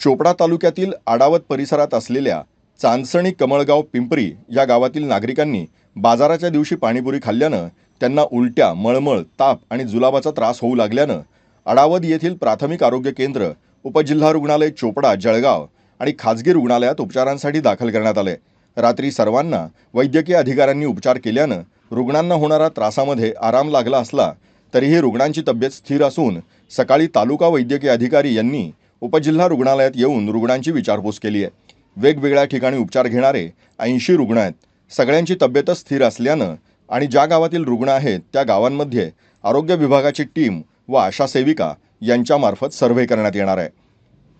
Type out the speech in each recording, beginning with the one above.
चोपडा तालुक्यातील आडावत परिसरात असलेल्या चांदसणी कमळगाव पिंपरी या गावातील नागरिकांनी बाजाराच्या दिवशी पाणीपुरी खाल्ल्यानं त्यांना उलट्या मळमळ ताप आणि जुलाबाचा त्रास होऊ लागल्यानं आडावत येथील प्राथमिक आरोग्य केंद्र उपजिल्हा रुग्णालय चोपडा जळगाव आणि खाजगी रुग्णालयात उपचारांसाठी दाखल करण्यात आले. रात्री सर्वांना वैद्यकीय अधिकाऱ्यांनी उपचार केल्यानं रुग्णांना होणारा त्रासामध्ये आराम लागला असला तरीही रुग्णांची तब्येत स्थिर असून सकाळी तालुका वैद्यकीय अधिकारी यांनी उपजिल्हा रुग्णालयात येऊन रुग्णांची विचारपूस केली आहे. वेगवेगळ्या ठिकाणी उपचार घेणारे ऐंशी रुग्ण आहेत. सगळ्यांची तब्येतच स्थिर असल्यानं आणि ज्या गावातील रुग्ण आहेत त्या गावांमध्ये आरोग्य विभागाची टीम व आशा सेविका यांच्यामार्फत सर्व्हे करण्यात येणार आहे.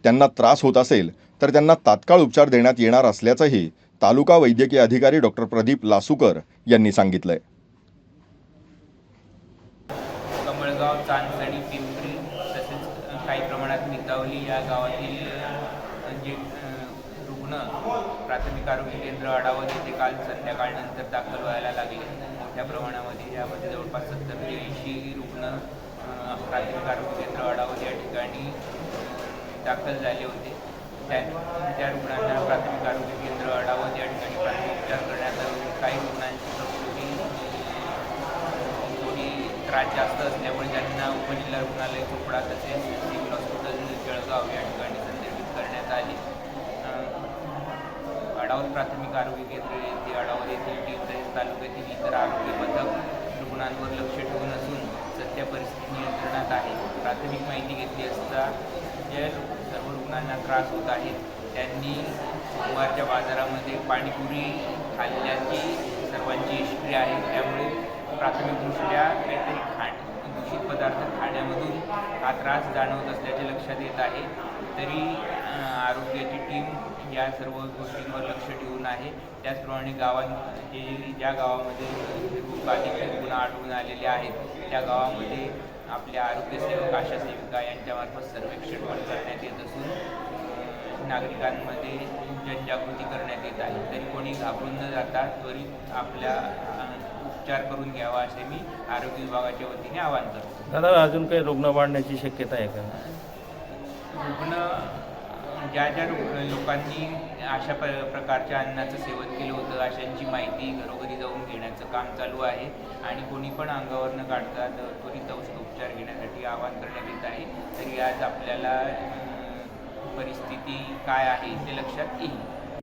त्यांना त्रास होत असेल तर त्यांना तात्काळ उपचार देण्यात येणार असल्याचंही तालुका वैद्यकीय अधिकारी डॉक्टर प्रदीप लासूकर यांनी सांगितलंय कमळगाव चांदसणी पिंपरी तसेच अ, काही प्रमाणात या गावातील जे रुग्ण प्राथमिक आरोग्य केंद्र अडावत येथे काल संध्याकाळनंतर दाखल व्हायला लागले. मोठ्या प्रमाणामध्ये यामध्ये जवळपास सत्तर ते ऐंशी रुग्ण प्राथमिक आरोग्य केंद्र अडावत या ठिकाणी दाखल झाले होते. त्या त्या रुग्णांना प्राथमिक आरोग्य केंद्र अडावं या ठिकाणी प्राथमिक उपचार करण्यात आले काही रुग्णांची प्रकृती थोडी त्रास जास्त असल्यामुळे त्यांना उपजिल्हा रुग्णालय चोपडा तसेच सिव्हिल हॉस्पिटल जळगाव या ठिकाणी संदर्भित करण्यात आले. अडावल प्राथमिक आरोग्य केंद्र येथे आढावत येथील टीम तसेच तालुक्यातील इतर आरोग्य पथक रुग्णांवर लक्ष ठेवून असून सध्या परिस्थिती नियंत्रणात आहे. प्राथमिक माहिती घेतली असता जे सर्व रुग्णांना त्रास होत आहे त्यांनी सोमवारच्या बाजारामध्ये पाणीपुरी खाल्ल्याची हा त्रास जाणवत असल्याचे लक्षात येत आहे. तरी आरोग्याची टीम या सर्व गोष्टींवर लक्ष ठेवून आहे. त्याचप्रमाणे गावां जे ज्या गावामध्ये बाधित गुन्हा आढळून आलेले आहेत त्या गावामध्ये आपल्या आरोग्यसेवक आशा सेविका यांच्यामार्फत सर्वेक्षण पण करण्यात येत असून नागरिकांमध्ये जनजागृती करण्यात येत आहे. तरी कोणी घाबरून न जाता त्वरित आपल्या उपचार करून घ्यावा असे मी आरोग्य विभागाच्या वतीने आवाहन करतो. दादा अजून काही रुग्ण वाढण्याची शक्यता आहे का? रुग्ण ज्या ज्या रुग्ण लोकांनी अशा प्रकारच्या अन्नाचं सेवन केलं होतं अशांची माहिती घरोघरी जाऊन घेण्याचं काम चालू आहे आणि कोणी पण अंगावर न काढता त- त्वरित औषध उपचार घेण्यासाठी आवाहन करण्यात येत आहे. तरी आज आपल्याला परिस्थिती काय आहे ते लक्षात येईल.